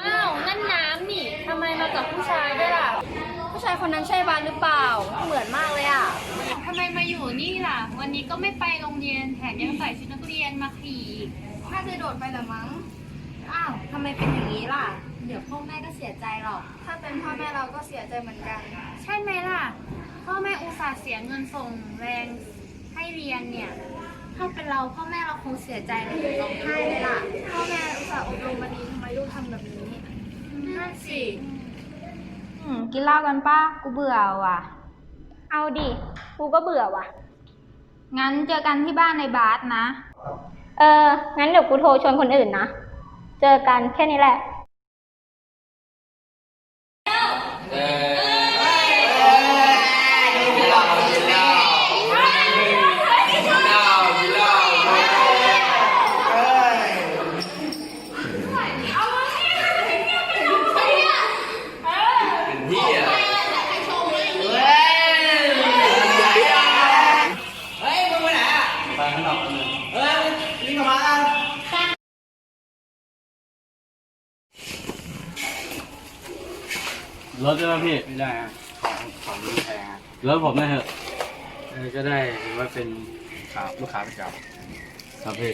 อ้าว นั่นน้ำนี่ ทำไมมากับผู้ชายด้วยล่ะ ผู้ชายคนนั้นใช่บานหรือเปล่า เหมือนมากเลยอะ ทำไมมาอยู่นี่ล่ะ วันนี้ก็ไม่ไปโรงเรียน แถมยังใส่ชุดนักเรียนมาขี่น่าจะโดดไปละมั้ง อ้าวทำไมเป็นอย่างนี้ล่ะ เดี๋ยวพ่อแม่ก็เสียใจหรอก ถ้าเป็นพ่อแม่เราก็เสียใจเหมือนกัน ใช่ไหมล่ะ พ่อแม่อุตส่าห์เสียเงินส่งแรงให้เรียนเนี่ย ถ้าเป็นเราพ่อแม่เราคงเสียใจเลยร้องไห้เลยล่ะ พ่อแม่อุตส่าห์อบรมมาดีทำไมลูกทำแบบนี้นั่นสิอืมกินเหล้ากันป้ากูเบื่อว่ะ เอาดิ กูก็เบื่อว่ะ งั้นเจอกันที่บ้านในบาสนะ เออ งั้นเดี๋ยวกูโทรชวนคนอื่นนะ เจอกันแค่นี้แหละ รถใช่ไหมพี่ ไม่ได้ฮะของของนี้แพงฮะรถผมนะเถอะเออก็ได้ถือว่าเป็นขาลูกค้าประจครับพี่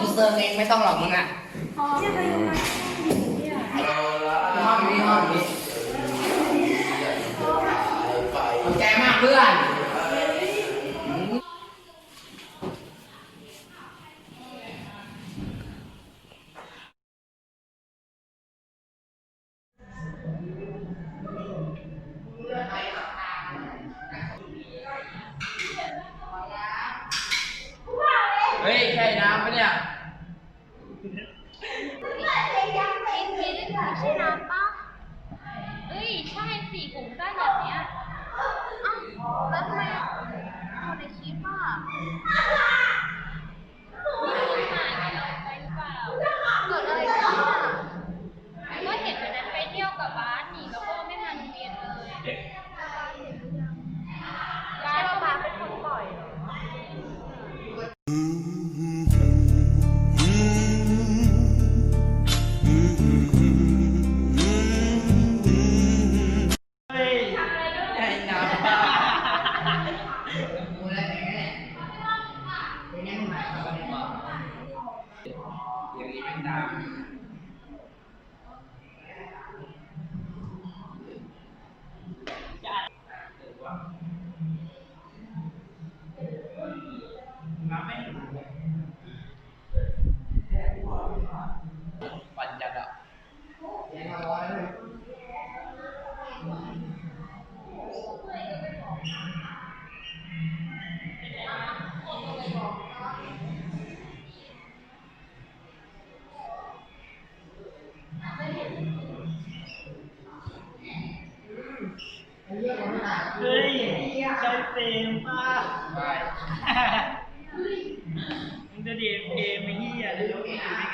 กูเซิร์ฟเองไม่ต้องหรอกมึงอะห้องนี้ห้องนี้ขอบใเพื่อน ปั่นจัดอะ ไปมึงจะดีเอไม่เหี้ยเลย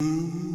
Mm-hmm.